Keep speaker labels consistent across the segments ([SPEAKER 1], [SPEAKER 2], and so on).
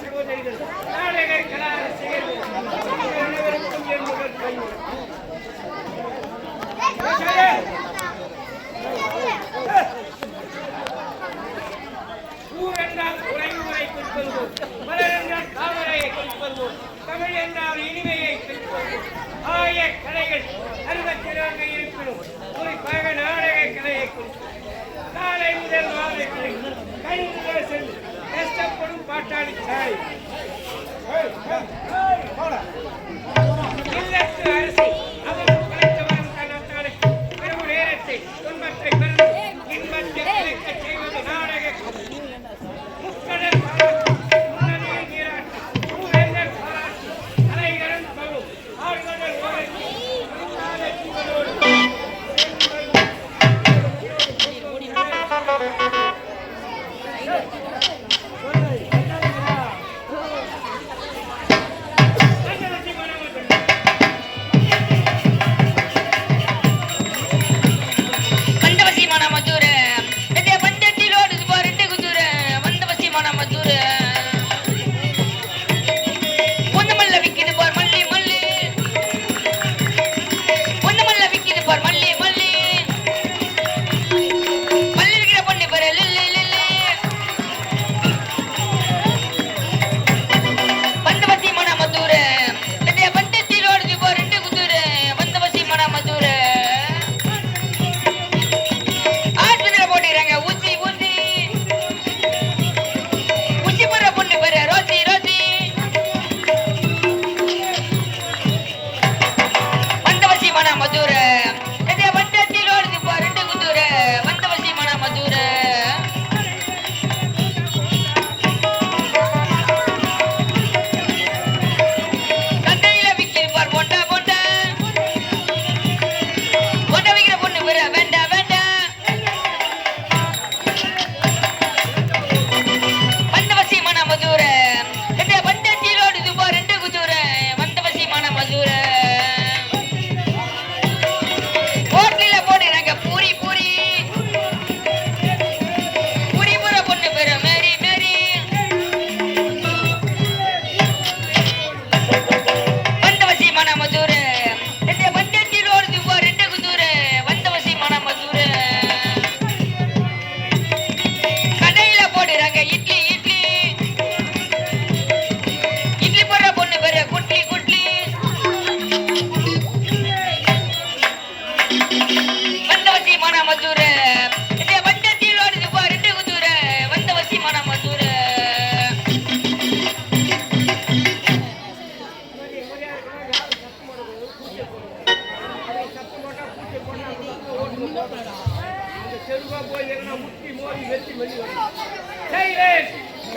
[SPEAKER 1] சகோதரிகள் நாடக கலா ரசிகர்கள் அனைவருக்கும் என் முதல் கையில் தமிழ் என்றால் இனிமையை ஆய கலைகள் அறுபத்தி நான்கு இருப்பினும் குறிப்பாக நாடக கலையை குறித்து காலை முதல் மாலை கலை கண் முதல் சென்று கஷ்டப்படும் பாட்டாளி சாய் இல்லத்து அரசை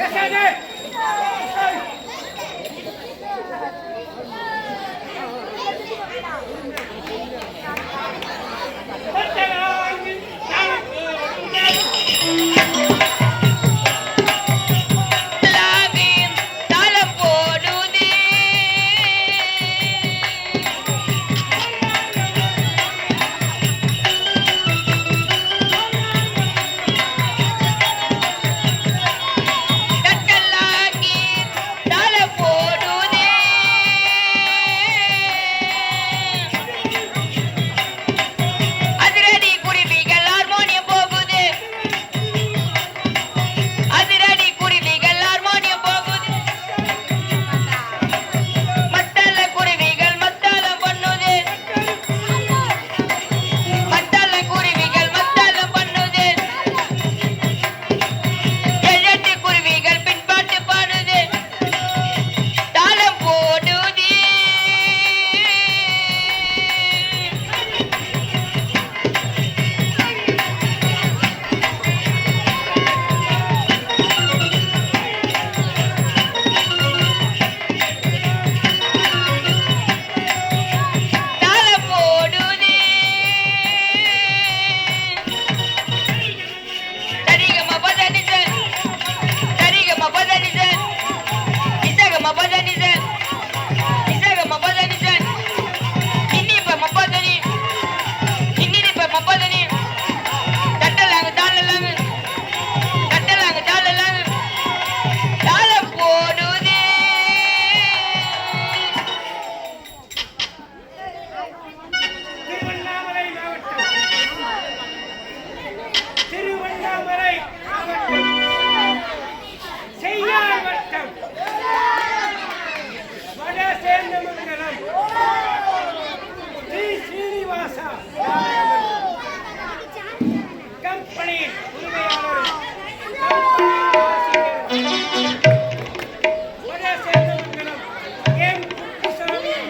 [SPEAKER 1] どうしたい?